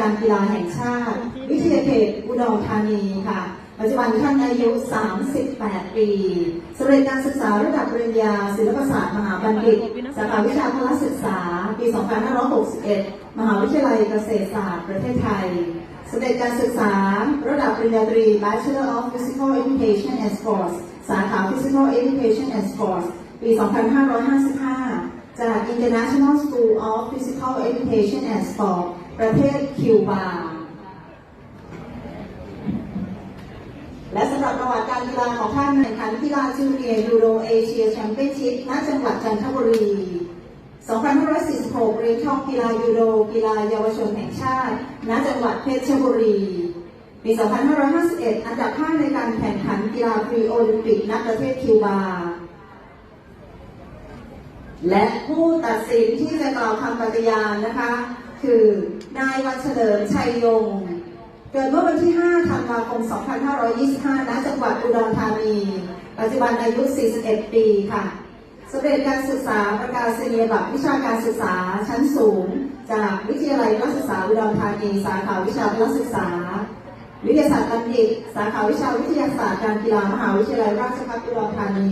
การกีฬาแห่งชาติ วิทยาเขตอุดรธานีค่ะ ปัจจุบันท่านอายุ 38 ปีสำเร็จการศึกษาระดับปริญญา ศิลปศาสตร์มหาบัณฑิต สาขาวิชาพละศึกษา ปี 2561 มหาวิทยาลัยเกษตรศาสตร์ประเทศไทยสำเร็จการศึกษาระดับปริญญาตรี Bachelor of Physical Education and Sports สาขา Physical Education and Sports ปี 2555 จาก International School of Physical Education and Sport ประเทศคิวบา และสำหรับประวัติการกีฬาของท่านแข่งขันกีฬาจูเนียร์ยูโรเอเชียแชมเปี้ยนชิพณจังหวัดจันทบุรี 2546เหรียญทองกีฬายูโร กีฬาเยาวชนแห่งชาติณจังหวัดเพชรบุรีปี 2551 อันดับ 5 ในการแข่งขันกีฬาพรีโอลิมปิกณประเทศคิวบา และผู้ตัดสินที่จะกล่าวคำปฏิญาณนะคะ คือนายวันเฉลิมชัยยง เกิดเมื่อวันที่ 5 ธันวาคม 2525 ณ จังหวัดอุดรธานี ปัจจุบันอายุ 41 ปีค่ะสำเร็จการศึกษาประกาศนียบัตรวิชาการศึกษาชั้นสูง จากวิทยาลัยนักศึกษาอุดรธานี สาขาวิชาพละศึกษา วิทยาศาสตร์บัณฑิต สาขาวิชาวิทยาศาสตร์การกีฬามหาวิทยาลัยราชภัฏอุดรธานี